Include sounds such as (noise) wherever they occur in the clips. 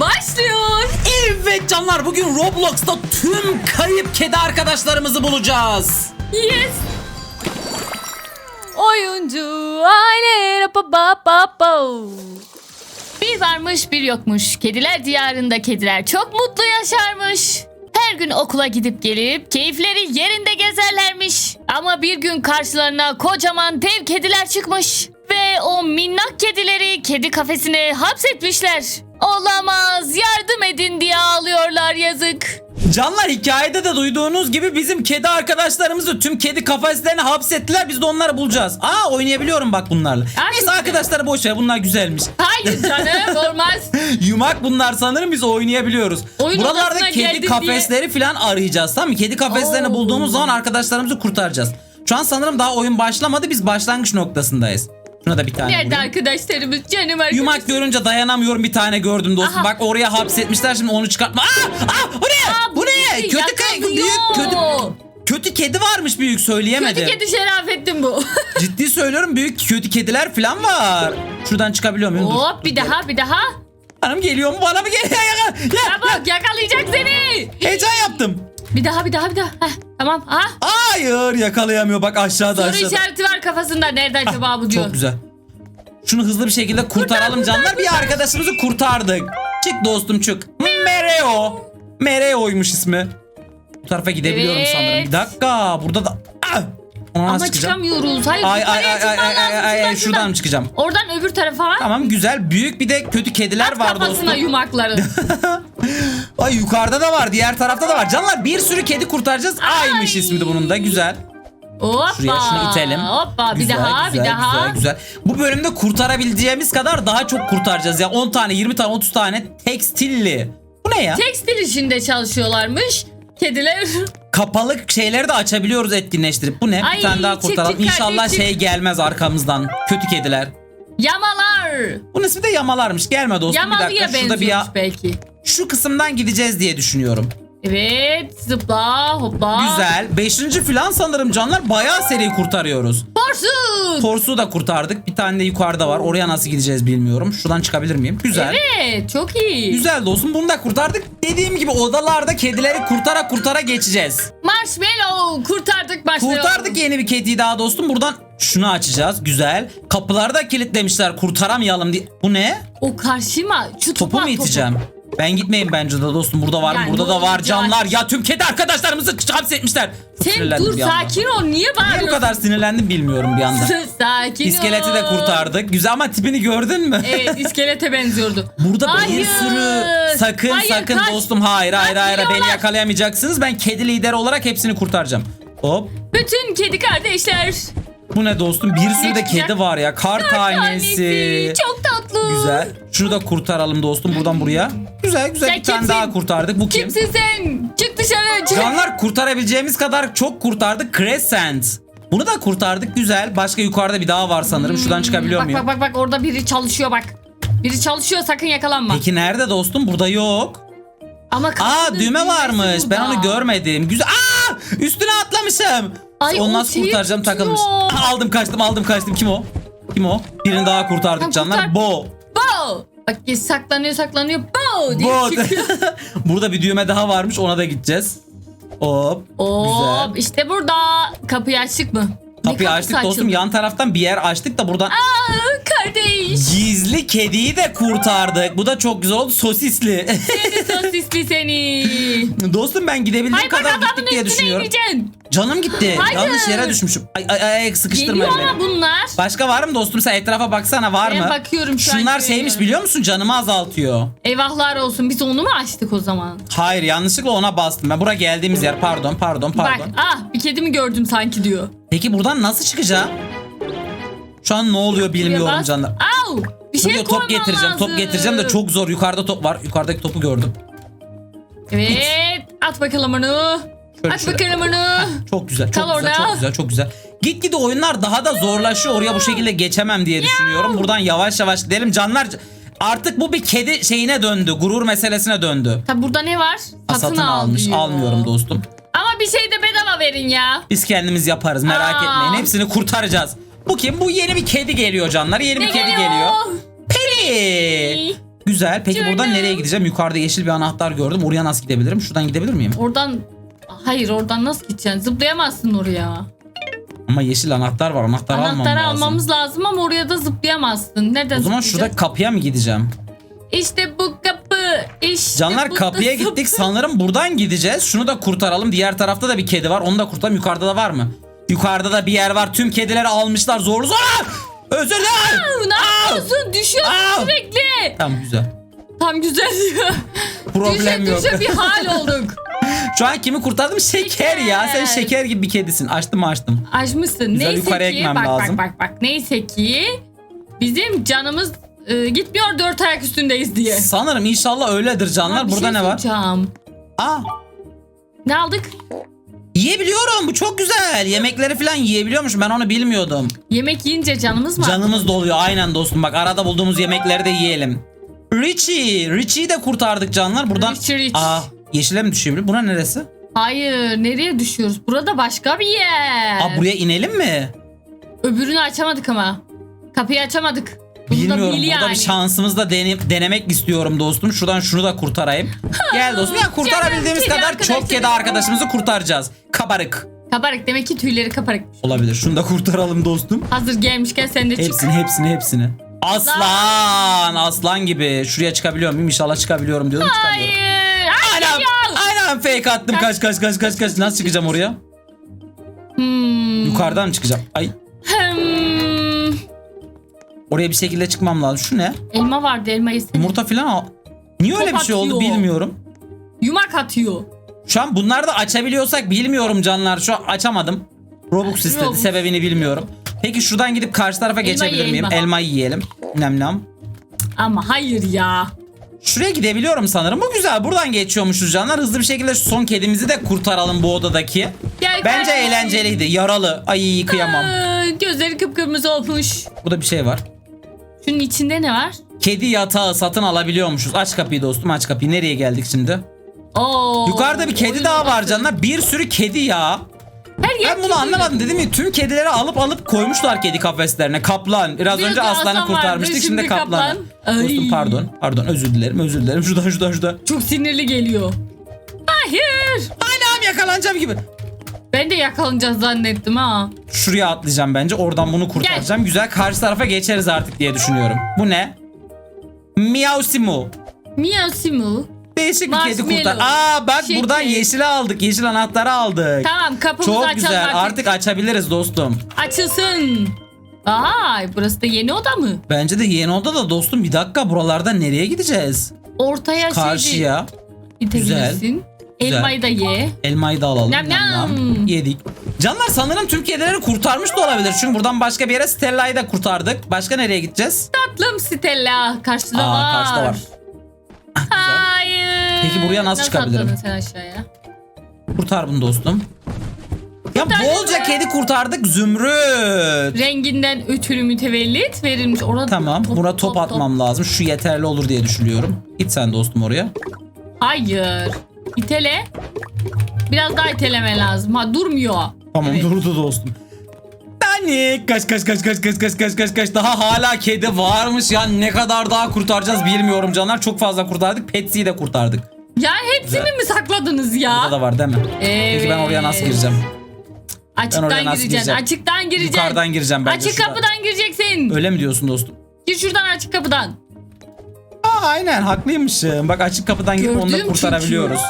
başlıyor. Evet canlar bugün Roblox'ta tüm kayıp kedi arkadaşlarımızı bulacağız. Yes. Oyuncu aile rapa ba ba ba. Bir varmış bir yokmuş. Kediler diyarında kediler çok mutlu yaşarmış. Her gün okula gidip gelip keyifleri yerinde gezerlermiş. Ama bir gün karşılarına kocaman dev kediler çıkmış. Ve o minnak kedileri kedi kafesine hapsetmişler. Olamaz yardım edin diye ağlıyorlar yazık. Canlar hikayede de duyduğunuz gibi bizim kedi arkadaşlarımızı tüm kedi kafeslerine hapsettiler. Biz de onları bulacağız. Aa oynayabiliyorum bak bunlarla. Ay, Neyse arkadaşlar boş ver bunlar güzelmiş. Hayır canım (laughs) olmaz. Yumak bunlar sanırım biz oynayabiliyoruz. Oyun Buralarda odasına kedi geldin kafesleri falan arayacağız tamam mı? Kedi kafeslerini Oo. bulduğumuz zaman arkadaşlarımızı kurtaracağız. Şu an sanırım daha oyun başlamadı biz başlangıç noktasındayız. Şuna da bir tane Nerede vurayım. arkadaşlarımız canım arkadaşım. Yumak görünce dayanamıyorum bir tane gördüm dostum. Aha. Bak oraya hapsetmişler şimdi onu çıkartma. Aa! Aa! Bu ne? Aa, bu ne? bizi Kötü kay büyük kötü kötü kedi varmış büyük söyleyemedim. Kötü kedi Şerafettin bu. (laughs) Ciddi söylüyorum büyük kötü kediler falan var. Şuradan çıkabiliyor muyum? Hop bir daha bir daha. Hanım geliyor mu bana mı geliyor? Ya, ya, Çabuk yakalayacak seni. heyecan yaptım. Bir daha bir daha bir daha. Heh, tamam. Ha. Hayır yakalayamıyor bak aşağıda Soru aşağıda. işareti var kafasında. Nereden acaba bu diyor. Çok güzel. Şunu hızlı bir şekilde kurtaralım kurtar, canlar. Bir arkadaşımızı kurtardık. Çık dostum çık. Mereo. Mereo'ymuş ismi. Bu tarafa gidebiliyorum Evet. sanırım. Bir dakika. Burada da... Ah! Ona Ama çıkacağım? çıkamıyoruz. Hayır Ay ay ay ay ay ay, ay, Şuradan, ay, şuradan mı çıkacağım? Oradan öbür tarafa. Tamam güzel. Büyük bir de kötü kediler At var kafasına dostum. yumakları. (laughs) Ay yukarıda da var. Diğer tarafta da var. Canlar bir sürü kedi kurtaracağız. Aymış ismi de bunun da. Güzel. Hoppa. Şuraya şunu itelim. Hoppa bir Güzel, daha güzel, bir daha. Güzel, güzel. Bu bölümde kurtarabileceğimiz kadar daha çok kurtaracağız ya. 10 tane, 20 tane, 30 tane tekstilli. Bu ne ya? Tekstil işinde çalışıyorlarmış. Kediler. (laughs) Kapalı şeyleri de açabiliyoruz etkinleştirip. Bu ne? Ay, bir tane daha çık, kurtaralım. çık İnşallah kardeşim. şey gelmez arkamızdan. Kötü kediler. Yamalar. Bunun ismi de yamalarmış. Gelme dostum bir Yamalıya dakika. Şurada bir ya... belki. Şu kısımdan gideceğiz diye düşünüyorum. Evet zıpla hoppa. Güzel. Beşinci falan sanırım canlar. Bayağı seri kurtarıyoruz. Porsuk. Torsu'yu da kurtardık. Bir tane de yukarıda var. Oraya nasıl gideceğiz bilmiyorum. Şuradan çıkabilir miyim? Güzel. Evet çok iyi. Güzel dostum bunu da kurtardık. Dediğim gibi odalarda kedileri kurtara kurtara geçeceğiz. Marshmallow kurtardık marshmallow. Kurtardık yeni bir kediyi daha dostum. Buradan şunu açacağız. Güzel. Kapıları da kilitlemişler. Kurtaramayalım diye. Bu ne? O karşıma şu Topu topa mu iteceğim? Ben gitmeyeyim bence de dostum. Burada var? Yani Burada da var olacak? canlar. Ya tüm kedi arkadaşlarımızı hapsetmişler. Sen Sinirlendim dur bir anda. sakin ol niye Niye bağırıyorsun? bu kadar sinirlendim bilmiyorum bir anda. sakin İskeleti de ol. kurtardık. Güzel ama tipini gördün mü? Evet (laughs) iskelete benziyordu. Burada bir Hayır. sürü sakın Hayır, sakın kaç. dostum hayır hayır hayır beni yakalayamayacaksınız. Ben kedi lider olarak hepsini kurtaracağım. Hop. Bütün kedi kardeşler. Bu ne dostum? Bir sürü de çıkacak? kedi var ya. Kar tanesi. Tanesi. Çok tatlı. Güzel. Şunu da kurtaralım dostum buradan buraya. Güzel güzel Sen bir tane kimsin? daha kurtardık. Bu kim? Kimsin sen? Çık dışarı. Çık. Canlar kurtarabileceğimiz kadar çok kurtardık. Crescent. Bunu da kurtardık güzel. Başka yukarıda bir daha var sanırım. Şuradan çıkabiliyor Bak muyum? bak bak bak orada biri çalışıyor bak. Biri çalışıyor sakın yakalanma. Peki nerede dostum? Burada yok. Ama Aa kapının düğme düğmesi varmış. Ben burada. onu görmedim. Güzel. Aa üstüne atlamışım. Ay, onu o nasıl şeyi kurtaracağım tutuyor. takılmış. Aa, aldım kaçtım aldım kaçtım. Kim o? Kim o? Birini daha kurtardık Tamam, canlar. kurtar. Bo. Bak saklanıyor saklanıyor. Bo diye Bo. çıkıyor. (laughs) Burada bir düğme daha varmış. Ona da gideceğiz. Hop. Güzel. Hop işte burada. Kapıyı açtık mı? Ne Kapıyı açtık dostum. Yan taraftan bir yer açtık da buradan Aa, kardeş. gizli kediyi de kurtardık. Bu da çok güzel oldu. Sosisli. Seni (laughs) sosisli seni. dostum ben gidebildiğim Hay bak kadar adamın gittik diye üstüne düşünüyorum. ineceksin. Canım gitti. Hayır. Yanlış yere düşmüşüm. Ay ay ay sıkıştırma Geliyor ama bunlar. Başka var mı dostum sen etrafa baksana var Ben mı? bakıyorum şu an Şunlar görüyorum. şeymiş biliyor musun canımı azaltıyor. Eyvahlar olsun biz onu mu açtık o zaman? Hayır yanlışlıkla ona bastım. Ben buraya geldiğimiz yer pardon pardon pardon. Bak ah bir kedi mi gördüm sanki diyor. Peki buradan nasıl çıkacağım? Şu an ne oluyor bilmiyorum canlar. Au! Bir şey Buraya top getireceğim top lazım. getireceğim de çok zor. Yukarıda top var. Yukarıdaki topu gördüm. Evet at bakalım onu. Şöyle, at şöyle. bakalım onu. Çok güzel, çok Kal güzel, orada. çok güzel, çok güzel. Gitgide oyunlar daha da zorlaşıyor. Oraya bu şekilde geçemem diye düşünüyorum. Buradan yavaş yavaş gidelim. Canlar artık bu bir kedi şeyine döndü. Gurur meselesine döndü. Tabi burada ne var? Ha, Satın, Satın al almış. diyor. Almıyorum dostum. Ama bir şey de bedava verin ya. Biz kendimiz yaparız. Merak Aa. etmeyin. Hepsini kurtaracağız. Bu kim? Bu yeni bir kedi geliyor canlar. Yeni bir kedi geliyor. Peri. Güzel. Peki buradan Canım. nereye gideceğim? Yukarıda yeşil bir anahtar gördüm. Oraya nasıl gidebilirim? Şuradan gidebilir miyim? Oradan hayır oradan nasıl gideceksin? Zıplayamazsın oraya. Ama yeşil anahtar var. Anahtar almam Anahtarı lazım. almamız lazım ama oraya da zıplayamazsın. Nereden O zaman şurada kapıya mı gideceğim? İşte bu kapı. İşte Canlar bu kapıya da gittik. Sanırım buradan gideceğiz. Şunu da kurtaralım. Diğer tarafta da bir kedi var. Onu da kurtaralım. Yukarıda da var mı? Yukarıda da bir yer var. Tüm kedileri almışlar. Zor zor. Özür dilerim. Ne yapıyorsun? Düşüyorsun Aa! sürekli. Tamam güzel. Tam güzel diyor. Problem düşe yok. düşe bir hal olduk. (laughs) Şu an kimi kurtardım? Şeker ya. Sen Şeker. şeker gibi bir kedisin. Açtım açtım. Açmışsın. Güzel, Neyse yukarıya ki bak lazım. bak bak bak. Neyse ki bizim canımız e, gitmiyor dört ayak üstündeyiz diye. Sanırım inşallah öyledir canlar. Ha, bir Burada şey ne var? soracağım. Aa, Ne aldık? Yiyebiliyorum. Bu çok güzel. Yemekleri falan yiyebiliyormuş. Ben onu bilmiyordum. Yemek yiyince canımız mı? Canımız doluyor. Aynen dostum. Bak arada bulduğumuz yemekleri de yiyelim. Richie. Richie'yi de kurtardık canlar. Buradan... Richie, Rich. Aa, yeşile mi düşüyor? Bura neresi? Hayır nereye düşüyoruz? Burada başka bir yer. Aa, buraya inelim mi? Öbürünü açamadık ama. Kapıyı açamadık. Bunu da Bilmiyorum. bil Burada yani. bir şansımız da dene- denemek istiyorum dostum. Şuradan şunu da kurtarayım. (laughs) Gel dostum. Ya kurtarabildiğimiz Canım, kadar çok kedi arkadaşımızı kurtaracağız. Kabarık. Kabarık demek ki tüyleri kabarık. Olabilir. Şunu da kurtaralım dostum. Hazır gelmişken sen de çık. Hepsini hepsini hepsini. Aslan. Aslan gibi. Şuraya çıkabiliyor muyum? İnşallah çıkabiliyorum diyordum. Çıkamıyorum. Hayır. Ay, Aynen. Aynen fake attım. Kaç kaç kaç kaç kaç. Nasıl çıkacağım oraya? Hmm. Yukarıdan mı çıkacağım? Ay. Hmm. Oraya bir şekilde çıkmam lazım. Şu ne? Elma vardı elmayı sen. Yumurta falan al. Niye öyle Top bir şey oldu atıyor. bilmiyorum. Yumak atıyor. Şu an bunları da açabiliyorsak bilmiyorum canlar. Şu an açamadım. Robux istedi. Robux. Sebebini bilmiyorum. Peki şuradan gidip karşı tarafa Elma geçebilir miyim? elma. Elmayı yiyelim. Nem nem. Ama hayır ya. Şuraya gidebiliyorum sanırım. Bu güzel. Buradan geçiyormuşuz canlar. Hızlı bir şekilde şu son kedimizi de kurtaralım bu odadaki. Gel Bence kardeşim. eğlenceliydi. Yaralı. Ay kıyamam. Aa, gözleri kıpkırmızı olmuş. Burada bir şey var. Şunun içinde ne var? Kedi yatağı satın alabiliyormuşuz. Aç kapıyı dostum aç kapıyı. Nereye geldik şimdi? Oo. Yukarıda bir kedi oyun daha var odası. canlar. Bir sürü kedi ya. Her yer Ben bunu kedi. anlamadım dedim ya tüm kedileri alıp alıp koymuşlar kedi kafeslerine. Kaplan. Biraz Biraz önce aslanı aslan kurtarmıştık vardı, şimdi şimdi kaplan. Ay. Dostum pardon. Pardon özür dilerim özür dilerim. Şuradan şuradan şuradan. Çok sinirli geliyor. Hayır. Hala yakalanacağım gibi. Ben de yakalanacağız zannettim ha. Şuraya atlayacağım bence. Oradan bunu kurtaracağım. Güzel karşı tarafa geçeriz artık diye düşünüyorum. Bu ne? Miausimu. Miyav Simu. Değişik bir kedi kurtar. Aa bak Şeker. buradan yeşili aldık. Yeşil anahtarı aldık. Tamam kapımızı Çok açalım güzel. artık. Artık açabiliriz dostum. Açılsın. Ay burası da yeni oda mı? Bence de yeni oda da dostum bir dakika buralarda nereye gideceğiz? Ortaya şeydi Karşıya. itebilirsin. Güzel. Elmayı da ye. Elmayı da alalım. Nam nam. nam. Yedik. Canlar sanırım tüm kedileri kurtarmış da olabilir. Çünkü buradan başka bir yere Stella'yı da kurtardık. Başka nereye gideceğiz? Tatlım Stella. Karşıda Aa, var. karşıda var. Hayır. Peki buraya nasıl çıkabilirim? atladın sen aşağıya? Kurtar bunu dostum. Ya bolca kedi kurtardık Zümrüt. Renginden ötürü mütevellit verilmiş. Orada Tamam. Buna top atmam lazım. Şu yeterli olur diye düşünüyorum. Git sen dostum oraya. Hayır. İtele. Biraz daha iteleme lazım. Ha durmuyor. Tamam Evet. durdu dostum. Panik. Kaç kaç kaç kaç kaç kaç kaç kaç kaç. Daha hala kedi varmış. Ya ne kadar daha kurtaracağız bilmiyorum canlar. Çok fazla kurtardık. Petsi'yi de kurtardık. Ya hepsini Güzel. mi sakladınız ya? Burada da var değil mi? Evet. Peki ben oraya nasıl gireceğim? Açıktan oraya nasıl gireceksin. gireceğim? Açıktan gireceksin. Yukarıdan gireceğim bence. Açık şuradan. kapıdan gireceksin. Öyle mi diyorsun dostum? Gir şuradan açık kapıdan. Aa, aynen haklıymışım. Bak açık kapıdan girip onu da Gördüm kurtarabiliyoruz.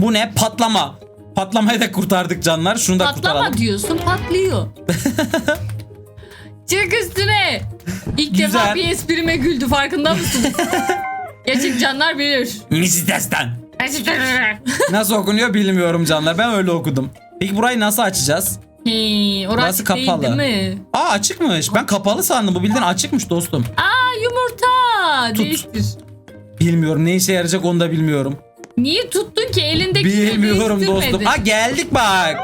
Bu ne? Patlama. Patlamayı da kurtardık canlar. Şunu da Patlama kurtaralım. diyorsun patlıyor. (laughs) Çık üstüne. İlk Güzel. defa bir esprime güldü farkında mısın? (laughs) Gerçek canlar bilir. Misites'ten. (laughs) Nasıl okunuyor bilmiyorum canlar. Ben öyle okudum. Peki burayı nasıl açacağız? Hii, orası Burası kapalı. Değil, değil mi? Aa açıkmış. Ben kapalı sandım. Bu bildiğin açıkmış dostum. Aa yumurta. Tut. Değiştir. Bilmiyorum. Ne işe yarayacak onu da bilmiyorum. Niye tuttun ki elindeki Bilmiyorum dostum. Aa geldik bak.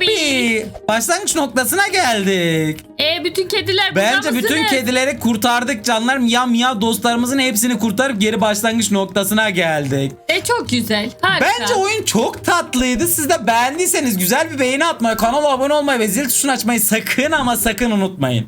Bir başlangıç noktasına geldik. E bütün kediler burada Bence bütün kedileri kurtardık canlar. Miyav miyav dostlarımızın hepsini kurtarıp geri başlangıç noktasına geldik. E çok güzel. Harika. Bence oyun çok tatlıydı. Siz de beğendiyseniz güzel bir beğeni atmayı, kanala abone olmayı ve zil tuşunu açmayı sakın ama sakın unutmayın.